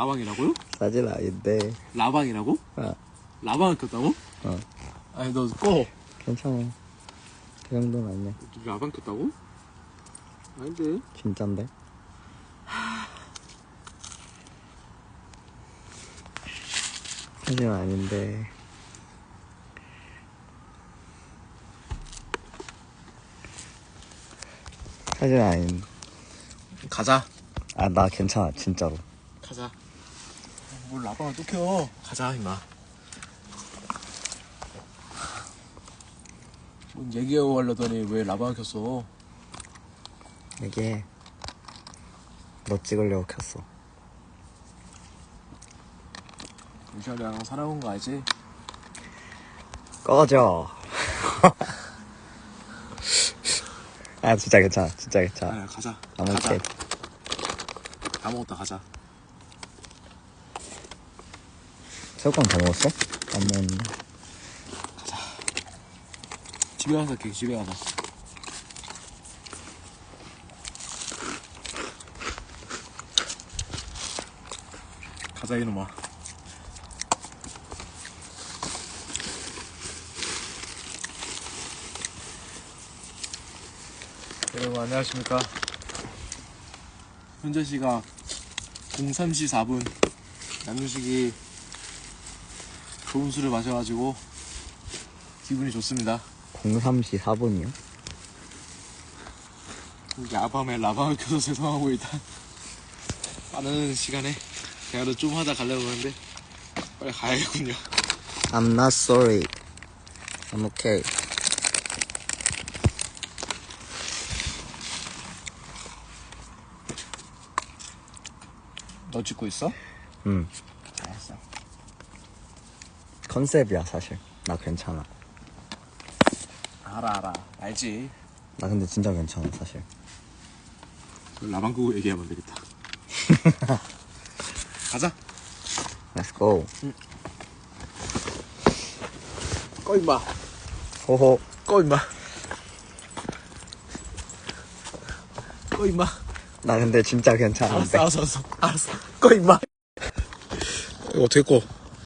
라방이라고요? 사진 아닌데. 라방이라고? 어, 라방을 켰다고? 어. 아니 너 꺼. 괜찮아. 그 정도는 아니야. 라방 켰다고? 아닌데. 진짠데. 사진 아닌데. 사진 아닌. 가자. 아, 나 괜찮아, 진짜로. 가자. 뭘 라방을 또 켜. 가자 임마. 뭔 얘기하고 하려더니 왜 라방을 켰어? 이게, 너 찍으려고 켰어. 유샤리랑 살아온 거 알지? 꺼져. 아, 진짜 괜찮아, 진짜 괜찮아. 아 가자. 아무 가자. 게다 먹었다 가자. 새우깡 다 먹었어? 안 먹었네. 집에 가서 할게 집에 가서. 가자 이놈아. 여러분 안녕하십니까. 현재 시각 03시 4분 남유식이 좋은 술을 마셔가지고 기분이 좋습니다. 03시 4분이요? 야밤에 라방을 켜서 죄송하고 일단 빠른 시간에 대화를 좀 하다 가려고 하는데 빨리 가야겠군요. I'm not sorry. I'm okay. 너 찍고 있어? 응. 알았어. 컨셉이야, 사실. 나 괜찮아. 알아 알아 알지. 나 근데 진짜 괜찮아, 사실. 라방 끄고 얘기하면 되겠다. 가자. Let's go. 꺼 임마. 호호. 꺼 임마. 꺼 임마. 나 근데 진짜 괜찮은데. 알았어 알았어 알았어. 알았어. 꺼 임마. 이거 어떻게 꺼?